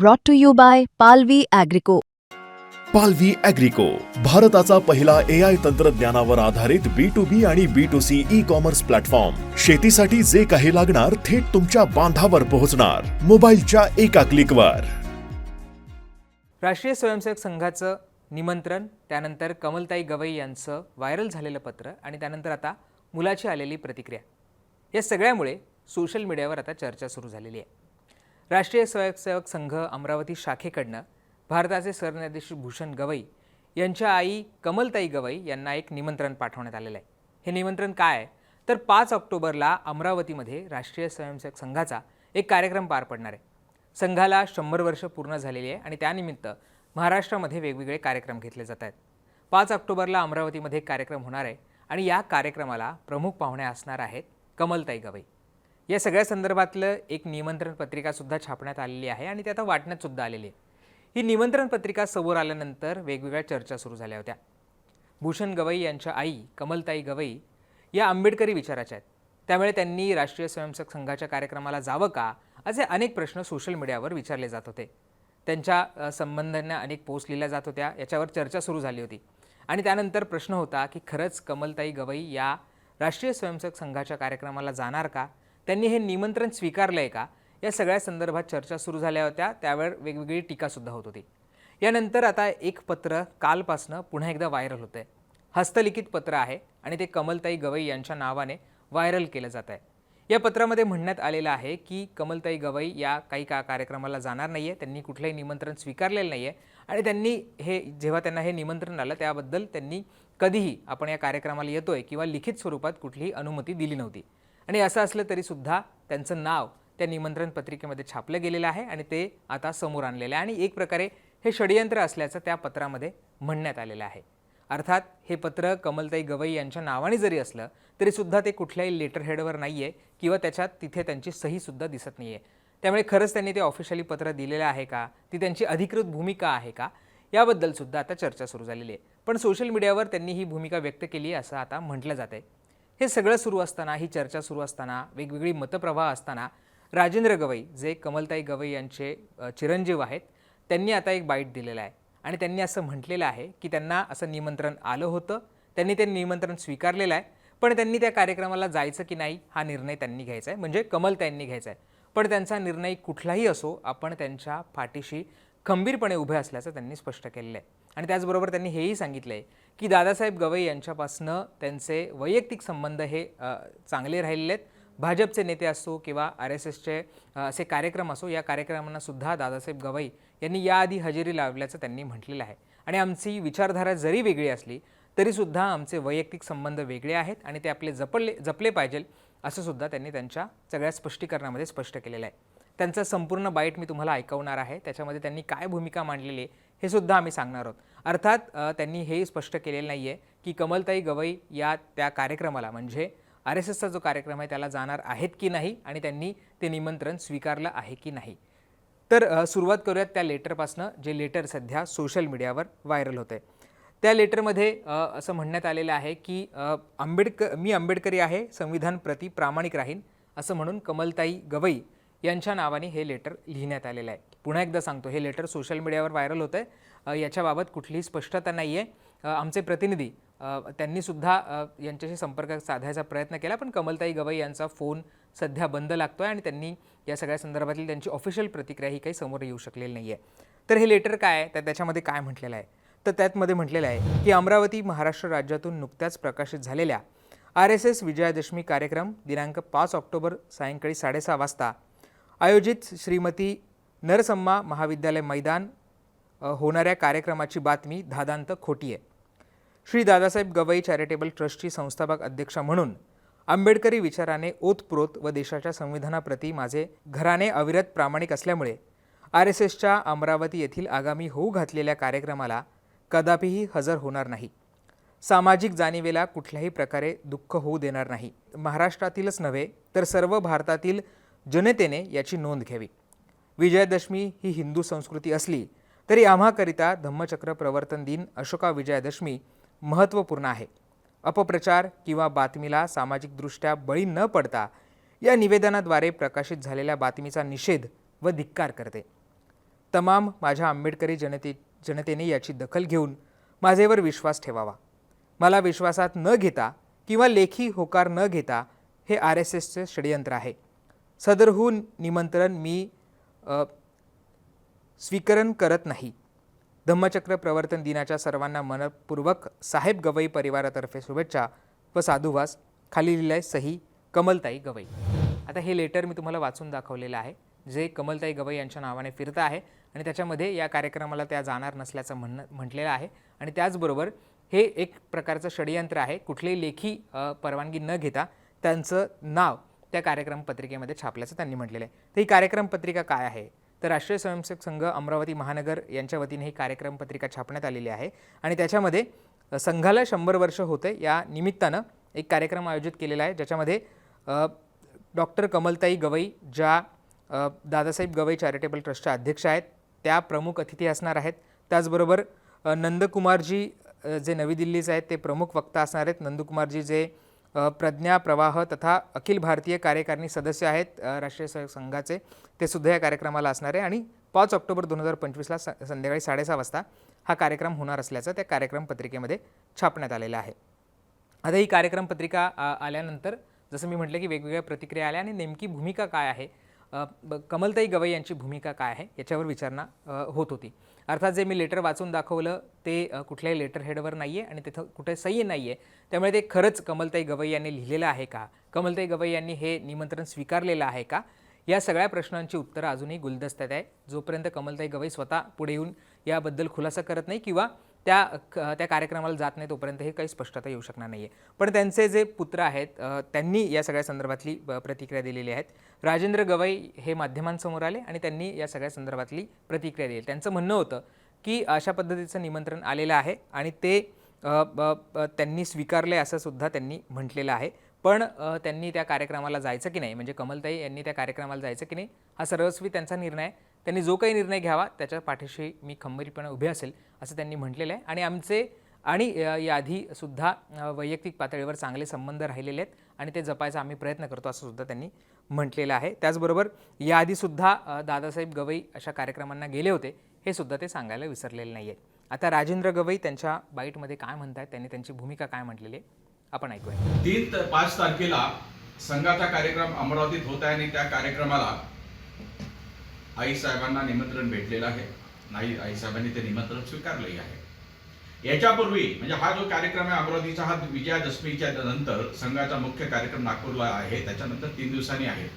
brought to you by Palvi Agrico. पालवी अॅग्रिको भारताचा पहिला ए आय तंत्रज्ञानावर आधारित बी टू बी आणि B two C e commerce platform शेतीसाठी जे काही लागणार थेट तुमच्या बांधावर पोहोचणार. मोबाईलच्या एका क्लिकवर राष्ट्रीय स्वयंसेवक संघाचं निमंत्रण त्यानंतर कमलताई गवई यांचं व्हायरल झालेलं पत्र आणि त्यानंतर आता मुलाची आलेली प्रतिक्रिया. या सगळ्यामुळे सोशल मीडियावर आता चर्चा सुरू झालेली आहे. राष्ट्रीय स्वयंसेवक संघ अमरावती शाखेकडनं भारताचे सरन्यायाधीश भूषण गवई यांच्या आई कमलताई गवई यांना एक निमंत्रण पाठवण्यात आलेलं आहे. हे निमंत्रण काय आहे? तर पाच ऑक्टोबरला अमरावतीमध्ये राष्ट्रीय स्वयंसेवक संघाचा एक कार्यक्रम पार पडणार आहे. संघाला शंभर वर्ष पूर्ण झालेली आहे आणि त्यानिमित्त महाराष्ट्रामध्ये वेगवेगळे कार्यक्रम घेतले जात आहेत. पाच ऑक्टोबरला अमरावतीमध्ये एक कार्यक्रम होणार आहे आणि या कार्यक्रमाला प्रमुख पाहुणे असणार आहेत कमलताई गवई. या सगळ्या संदर्भातलं एक निमंत्रण पत्रिकासुद्धा छापण्यात आलेली आहे आणि ते आता वाटण्यातसुद्धा आलेली आहे. ही निमंत्रण पत्रिका समोर आल्यानंतर वेगवेगळ्या चर्चा सुरू झाल्या होत्या. भूषण गवई यांच्या आई कमलताई गवई या आंबेडकरी विचाराच्या आहेत. त्यामुळे त्यांनी राष्ट्रीय स्वयंसेवक संघाच्या कार्यक्रमाला जावं का असे अनेक प्रश्न सोशल मीडियावर विचारले जात होते. त्यांच्या संबंधांना अनेक पोस्ट लिहिल्या जात होत्या याच्यावर चर्चा सुरू झाली होती. आणि त्यानंतर प्रश्न होता की खरंच कमलताई गवई या राष्ट्रीय स्वयंसेवक संघाच्या कार्यक्रमाला जाणार का? त्यांनी हे निमंत्रण स्वीकारलं आहे का? या सगळ्या संदर्भात चर्चा सुरू झाल्या होत्या. त्यावर वेगवेगळी टीकासुद्धा होत होती. यानंतर आता एक पत्र कालपासनं पुन्हा एकदा व्हायरल होतं आहे हस्तलिखित पत्र आहे आणि ते कमलताई गवई यांच्या नावाने व्हायरल केलं जात आहे या पत्रामध्ये म्हणण्यात आलेलं आहे की कमलताई गवई या काही का कार्यक्रमाला जाणार नाही आहे त्यांनी कुठलंही निमंत्रण स्वीकारलेलं नाही आहे आणि त्यांनी हे जेव्हा त्यांना हे निमंत्रण आलं त्याबद्दल त्यांनी कधीही आपण या कार्यक्रमाला येतोय किंवा लिखित स्वरूपात कुठलीही अनुमती दिली नव्हती. आणि असं असलं तरीसुद्धा त्यांचं नाव त्या निमंत्रण पत्रिकेमध्ये छापलं गेलेलं आहे आणि ते आता समोर आणलेलं आहे. आणि एक प्रकारे हे षडयंत्र असल्याचं त्या पत्रामध्ये म्हणण्यात आलेलं आहे. अर्थात हे पत्र कमलताई गवई यांच्या नावाने जरी असलं तरीसुद्धा ते कुठल्याही लेटर हेडवर नाही आहे किंवा त्याच्यात तिथे त्यांची सहीसुद्धा दिसत नाही आहे त्यामुळे खरंच त्यांनी ते ऑफिशियली पत्र दिलेलं आहे का? ती त्यांची अधिकृत भूमिका आहे का? याबद्दलसुद्धा आता चर्चा सुरू झालेली आहे. पण सोशल मीडियावर त्यांनी ही भूमिका व्यक्त केली आहे असं आता म्हटलं जात आहे हे सगळं सुरू असताना ही चर्चा सुरू असताना वेगवेगळी मतप्रवाह असताना राजेंद्र गवई जे कमलताई गवई यांचे चिरंजीव आहेत त्यांनी आता एक बाईट दिलेला आहे. आणि त्यांनी असं म्हटलेलं आहे की त्यांना असं निमंत्रण आलं होतं त्यांनी ते निमंत्रण स्वीकारलेलं आहे पण त्यांनी त्या कार्यक्रमाला जायचं की नाही हा निर्णय त्यांनी घ्यायचा आहे. म्हणजे कमलताईंनी घ्यायचा आहे. पण त्यांचा निर्णय कुठलाही असो आपण त्यांच्या पाठीशी खंबीरपणे उभे असल्याचं त्यांनी स्पष्ट केलेलं आहे. आणि त्याचबरोबर त्यांनी हेही सांगितलं आहे की दादासाहेब गवई यांच्यापासनं त्यांचे वैयक्तिक संबंध हे चांगले राहिलेले आहेत. भाजपचे नेते असो किंवा आर एस एसचे असे कार्यक्रम असो या कार्यक्रमांनासुद्धा दादासाहेब गवई यांनी याआधी हजेरी लावल्याचं त्यांनी म्हटलेलं आहे. आणि आमची विचारधारा जरी वेगळी असली तरीसुद्धा आमचे वैयक्तिक संबंध वेगळे आहेत आणि ते आपले जपले जपले पाहिजे असं सुद्धा त्यांनी त्यांच्या सगळ्या स्पष्टीकरणामध्ये स्पष्ट केलेलं आहे. त्यांचा संपूर्ण बाईट मी तुम्हाला ऐकवणार आहे. त्याच्यामध्ये त्यांनी काय भूमिका मांडलेली आहे हे सुद्धा आम्ही सांगणार आहोत. अर्थात त्यांनी हे स्पष्ट केलेलं नाही आहे की कमलताई गवई या त्या कार्यक्रमाला म्हणजे आर एस एसचा जो कार्यक्रम आहे त्याला जाणार आहेत की नाही आणि त्यांनी ते निमंत्रण स्वीकारलं आहे की नाही. तर सुरुवात करूयात त्या लेटरपासनं जे लेटर सध्या सोशल मीडियावर व्हायरल होते आहे त्या लेटरमध्ये असं म्हणण्यात आलेलं आहे की आंबेडकर मी आंबेडकरी आहे संविधान प्रति प्रामाणिक राहीन असं म्हणून कमलताई गवई यांच्या नावाने हे लेटर लिहिण्यात आलेलं आहे. पुन्हा एकदा सांगतो हे लेटर सोशल मीडियावर व्हायरल होतं आहे याच्याबाबत कुठलीही स्पष्टता नाही आहे आमचे प्रतिनिधी त्यांनीसुद्धा यांच्याशी संपर्क साधायचा प्रयत्न केला पण कमलताई गवई यांचा फोन सध्या बंद लागतो आहे आणि त्यांनी या सगळ्या संदर्भातील त्यांची ऑफिशियल प्रतिक्रिया ही काही समोर येऊ शकलेली नाही आहे तर हे लेटर काय आहे? तर त्याच्यामध्ये काय म्हटलेलं आहे? तर त्यातमध्ये म्हटलेलं आहे की अमरावती महाराष्ट्र राज्यातून नुकत्याच प्रकाशित झालेल्या आर एस एस विजयादशमी कार्यक्रम दिनांक पाच ऑक्टोबर सायंकाळी साडेसहा वाजता आयोजित श्रीमती नरसम्मा महाविद्यालय मैदान होणाऱ्या कार्यक्रमाची बातमी धादांत खोटी आहे श्री दादासाहेब गवई चॅरिटेबल ट्रस्टची संस्थापक अध्यक्षा म्हणून आंबेडकरी विचाराने ओतप्रोत व देशाच्या संविधानाप्रती माझे घराने अविरत प्रामाणिक असल्यामुळे आर एस एसच्या अमरावती येथील आगामी होऊ घातलेल्या कार्यक्रमाला कदापिही हजर होणार नाही. सामाजिक जाणिवेला कुठल्याही प्रकारे दुःख होऊ देणार नाही. महाराष्ट्रातीलच नव्हे तर सर्व भारतातील जनतेने याची नोंद घ्यावी. विजयादशमी ही हिंदू संस्कृती असली तरी आम्हाकरिता धम्मचक्र प्रवर्तन दिन अशोका विजयादशमी महत्त्वपूर्ण आहे. अपप्रचार किंवा बातमीला सामाजिकदृष्ट्या बळी न पडता या निवेदनाद्वारे प्रकाशित झालेल्या बातमीचा निषेध व धिक्कार करते. तमाम माझ्या आंबेडकरी जनते जनतेने याची दखल घेऊन माझेवर विश्वास ठेवावा. मला विश्वासात न घेता किंवा लेखी होकार न घेता हे आर एस एसचे षडयंत्र आहे. सदरहून निमंत्रण मी स्वीकरण करत नाही. धम्मचक्र प्रवर्तन दिनाच्या सर्वांना मनपूर्वक साहेब गवई परिवारातर्फे शुभेच्छा व साधुवास. खाली लिहिलं आहे सही कमलताई गवई. आता हे लेटर मी तुम्हाला वाचून दाखवलेलं आहे. जे कमलताई गवई यांच्या नावाने फिरतं आहे आणि त्याच्यामध्ये या कार्यक्रमाला त्या जाणार नसल्याचं म्हणणं म्हटलेलं आहे. आणि त्याचबरोबर हे एक प्रकारचं षडयंत्र आहे. कुठलेही लेखी परवानगी न घेता त्यांचं नाव त्या कार्यक्रम पत्रिकेमध्ये छापल्याचं त्यांनी म्हटलेलं आहे. तर ही कार्यक्रम पत्रिका काय आहे? तर राष्ट्रीय स्वयंसेवक संघ अमरावती महानगर यांच्या वतीने ही कार्यक्रम पत्रिका छापण्यात आलेली आहे. आणि त्याच्यामध्ये संघाला शंभर वर्ष होते या निमित्तानं एक कार्यक्रम आयोजित केलेला आहे ज्याच्यामध्ये डॉक्टर कमलताई गवई ज्या दादासाहेब गवई चॅरिटेबल ट्रस्टच्या अध्यक्ष आहेत त्या प्रमुख अतिथी असणार आहेत. त्याचबरोबर नंदकुमारजी जे नवी दिल्लीचे आहेत ते प्रमुख वक्ता असणार आहेत. नंदकुमारजी जे प्रज्ञा प्रवाह तथा अखिल भारतीय कार्यकारिणी सदस्य आहेत राष्ट्रीय संघाचे. ते सुद्धा या कार्यक्रमाला असणार आहे आणि पाच ऑक्टोबर दोन हजार पंचवीसला स संध्याकाळी साडेसहा वाजता हा कार्यक्रम होणार असल्याचं त्या कार्यक्रम पत्रिकेमध्ये छापण्यात आलेलं आहे. आता ही कार्यक्रम पत्रिका आ, आल्यानंतर जसं मी म्हटलं की वेगवेगळ्या प्रतिक्रिया आल्या आणि नेमकी भूमिका काय आहे कमलताई गवई यांची भूमिका काय आहे याच्यावर विचारणा होत होती. अर्थात जे मी लेटर वाचून दाखवलं ते कुठल्याही लेटर हेडवर नाही आहे आणि तिथं कुठे सही नाही आहे त्यामुळे ते खरंच कमलताई गवई यांनी लिहिलेलं आहे का? कमलताई गवई यांनी हे निमंत्रण स्वीकारलेलं आहे का? या सगळ्या प्रश्नांची उत्तरं अजूनही गुलदस्त्यात आहे जोपर्यंत कमलताई गवई स्वतः पुढे येऊन याबद्दल खुलासा करत नाही किंवा त्या क- त्या कार्यक्रमाला जात नाही तोपर्यंत हे काही स्पष्टता येऊ शकणार नाही आहे पण त्यांचे जे पुत्र आहेत त्यांनी या सगळ्या संदर्भातली प्रतिक्रिया दिलेली आहेत. राजेंद्र गवई हे माध्यमांसमोर आले आणि त्यांनी या सगळ्या संदर्भातली प्रतिक्रिया दिली. त्यांचं म्हणणं होतं की अशा पद्धतीचं निमंत्रण आलेलं आहे आणि ते ब- त्यांनी स्वीकारले असं सुद्धा त्यांनी म्हटलेलं आहे. पण त्यांनी त्या कार्यक्रमाला जायचं की नाही? म्हणजे कमलताई यांनी त्या कार्यक्रमाला जायचं की नाही? हा सर्वस्वी त्यांचा निर्णय आहे. त्यांनी जो काही निर्णय घ्यावा त्याच्या पाठीशी मी खंबीरपणे उभे असेल असं त्यांनी म्हटलेलं आहे. आणि आमचे आणि याआधीसुद्धा सुद्धा वैयक्तिक पातळीवर चांगले संबंध राहिलेले आहेत आणि ते जपायचा आम्ही प्रयत्न करतो असं सुद्धा त्यांनी म्हटलेलं आहे. त्याचबरोबर याआधीसुद्धा दादासाहेब गवई अशा कार्यक्रमांना गेले होते हे सुद्धा ते सांगायला विसरलेले नाही आहेत आता राजेंद्र गवई त्यांच्या बाईटमध्ये काय म्हणत आहेत त्यांनी त्यांची भूमिका काय म्हटलेली आहे? आपण ऐकूया. तीन तर पाच तारखेला संघाचा कार्यक्रम अमरावतीत होत आहे आणि त्या कार्यक्रमाला आई साहेबांना निमंत्रण भेटलेलं आहे. नाही आई साहेबांनी ते निमंत्रण स्वीकारलंही आहे. याच्यापूर्वी म्हणजे हा जो कार्यक्रम आहे अमरावतीचा हा विजयादशमीच्या नंतर संघाचा मुख्य कार्यक्रम नागपूरला आहे. त्याच्यानंतर तीन दिवसांनी आहे.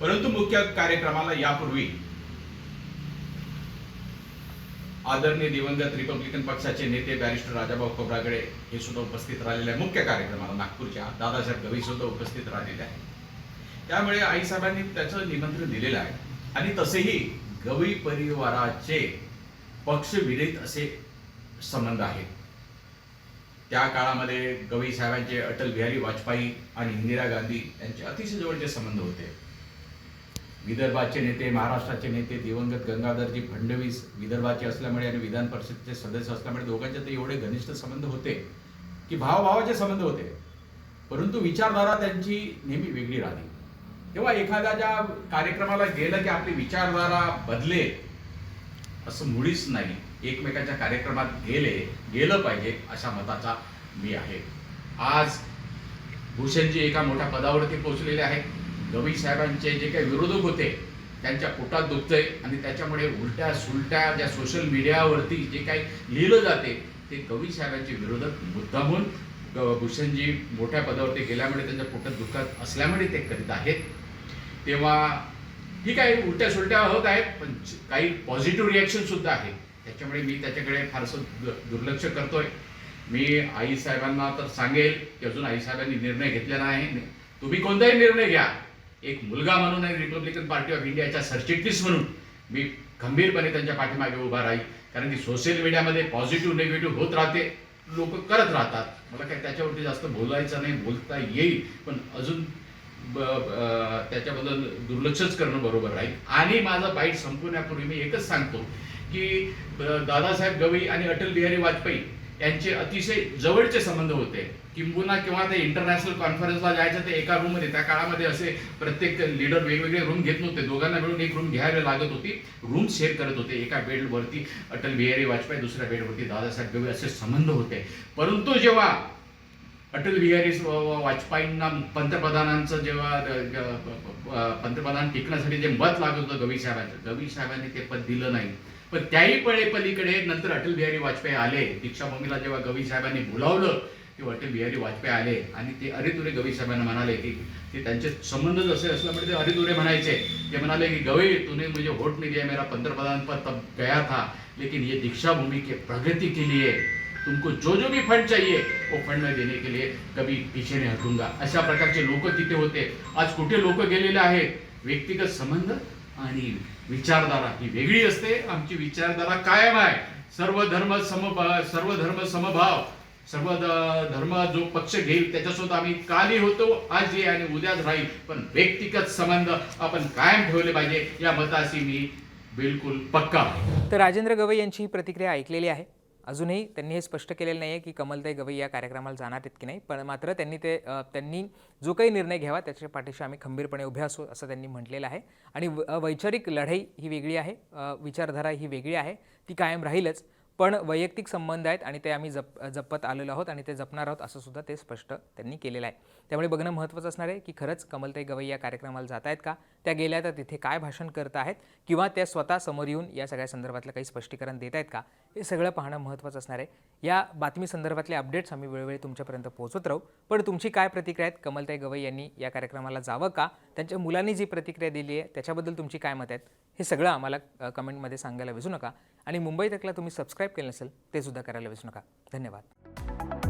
परंतु मुख्य कार्यक्रमाला यापूर्वी आदरणीय दिवंगत रिपब्लिकन पक्षाचे नेते बॅरिस्टर राजाभाऊ खोब्रागडे हे सुद्धा उपस्थित राहिलेले आहे मुख्य कार्यक्रमाला नागपूरच्या दादासाहेब गवई सुद्धा उपस्थित राहिलेले आहे त्यामुळे आई साहेबांनी त्याचं निमंत्रण दिलेलं आहे. आणि तसेही गवई परिवाराचे पक्षविरहित असे संबंध आहेत. त्या काळामध्ये गवई साहेबांचे अटल बिहारी वाजपेयी आणि इंदिरा गांधी यांचे अतिशय जवळचे संबंध होते. विदर्भाचे नेते महाराष्ट्राचे नेते दिवंगत गंगाधरजी फडणवीस विदर्भाचे असल्यामुळे आणि विधान परिषदेचे सदस्य असल्यामुळे दोघांचे तर एवढे घनिष्ठ संबंध होते की भावभावाचे संबंध होते. परंतु विचारधारा त्यांची नेहमी वेगळी राहिली तेव्हा एखाद्या ज्या कार्यक्रमाला गेलं की आपली विचारधारा बदले असं मुळीच नाही. एकमेकाच्या कार्यक्रमात गेले गेलं पाहिजे अशा मताचा मी आहे. आज भूषणजी एका मोठ्या पदावरती पोहोचलेले आहेत. गवई साहेबांचे जे काही विरोधक होते त्यांच्या पोटात दुखतंय आणि त्याच्यामुळे उलट्या सुलट्या ज्या सोशल मीडियावरती जे काही लिहिलं जाते ते कवी साहेबांचे विरोधक मुद्दामून भूषणजी मोठ्या पदावरती गेल्यामुळे त्यांच्या पोटात दुखत असल्यामुळे ते करीत आहेत. तेव्हा ठीक आहे उलट्या सुलट्या होत आहेत पण काही पॉझिटिव्ह रिॲक्शन सुद्धा आहे त्याच्यामुळे मी त्याच्याकडे फारसं दु- दुर्लक्ष करतोय. मी आई साहेबांना तर सांगेल की अजून आई साहेबांनी निर्णय घेतलेला आहे तुम्ही कोणताही निर्णय घ्या. एक मुलगा म्हणून आणि रिपब्लिकन पार्टी ऑफ इंडियाच्या सरचिटणीस म्हणून मी खंबीरपणे त्यांच्या पाठीमागे उभा राहील. कारण की सोशल मीडियामध्ये पॉझिटिव्ह निगेटिव्ह होत राहते. लोक करत राहतात. मला काही त्याच्यावरती जास्त बोलायचं नाही बोलता येईल. पण अजून ब- त्याच्याबद्दल दुर्लक्षच करणं बरोबर राहील. आणि माझं बाईट संपवण्यापूर्वी मी एकच सांगतो की दादासाहेब गवई आणि अटल बिहारी वाजपेयी यांचे अतिशय जवळचे संबंध होते. किंबहुना किंवा ते इंटरनॅशनल कॉन्फरन्सला जायचं ते एका रूममध्ये त्या काळामध्ये असे प्रत्येक लीडर वेगवेगळे रूम घेत नव्हते. दोघांना मिळून एक रूम घ्यायला लागत होती. रूम शेअर करत होते. एका बेडवरती अटल बिहारी वाजपेयी दुसऱ्या बेडवरती दादासाहेब गवई असे संबंध होते. परंतु जेव्हा अटल बिहारी वाजपेयींना पंतप्रधानांचं जेव्हा पंतप्रधान टिकण्यासाठी जे मत लागत होतं गवी साहेबांचं गवी साहेबांनी ते पद दिलं नाही. पण त्याही पळे पलीकडे नंतर अटल बिहारी वाजपेयी आले. दीक्षाभूमीला जेव्हा गवी साहेबांनी बोलावलं तेव्हा अटल बिहारी वाजपेयी आले. आणि ते अरेदुरे गवी साहेबांना म्हणाले की ते त्यांचे संबंध जसे असल्यामुळे म्हणजे ते अरेदुरे म्हणायचे. ते म्हणाले की गवी तूने मुझे होट नहीं दिया मेरा पंतप्रधान पद तब गया था लेकिन ये दीक्षाभूमी के प्रगति के लिए तुमको जो जो भी फंड चाहिए वो फंड में देने के लिए कभी पीछे नहीं हटूंगा. अशा प्रकारचे लोक तिथे होते. आज कुठे लोक गेलेले आहेत? व्यक्तिगत संबंध? आणि विचारधारा ही वेगळी असते. आमची विचारधारा कायम आहे. सर्व धर्म समभाव सर्व धर्म समभाव सर्व धर्म जो पक्ष घेईल त्याच्यासोबत आम्ही कालही होतो. आज ये आणि उद्याच राहील. पण व्यक्तिगत संबंध आपण कायम ठेवले पाहिजे. या मताशी मी बिलकुल पक्का तर राजेंद्र गवई यांची ही प्रतिक्रिया ऐकलेली आहे. अजूनही त्यांनी हे स्पष्ट केलेलं नाही आहे की कमलताई गवई या कार्यक्रमाला जाणार आहेत की नाही पण मात्र त्यांनी ते त्यांनी जो काही निर्णय घ्यावा त्याच्या पाठीशी आम्ही खंबीरपणे उभे असू असं त्यांनी म्हटलेलं आहे. आणि वैचारिक लढाई ही वेगळी आहे विचारधारा ही वेगळी आहे ती कायम राहीलच. पण वैयक्तिक संबंध आहेत आणि ते आम्ही जप जपत आलेलो आहोत आणि ते जपणार आहोत असं सुद्धा ते स्पष्ट त्यांनी केलेलं आहे. त्यामुळे बघणं महत्त्वाचं असणार आहे की खरंच कमलताई गवई या कार्यक्रमाला जात आहेत का? त्या गेल्या तर तिथे काय भाषण करत आहेत? किंवा त्या स्वतः समोर येऊन या सगळ्या संदर्भातलं काही स्पष्टीकरण देत आहेत का? हे सगळं पाहणं महत्त्वाचं असणार आहे. या बातमी संदर्भातले अपडेट्स आम्ही वेळोवेळी तुमच्यापर्यंत पोहोचत राहू. पण तुमची काय प्रतिक्रिया आहेत? कमलताई गवई यांनी या कार्यक्रमाला जावं का? त्यांच्या मुलांनी जी प्रतिक्रिया दिली आहे त्याच्याबद्दल तुमची काय मत आहेत? हे सगळं आम्हाला कमेंटमध्ये सांगायला विसरू नका. आणि मुंबई तकला तुम्ही सबस्क्राईब केलं नसेल ते सुद्धा करायला विसरू नका. धन्यवाद.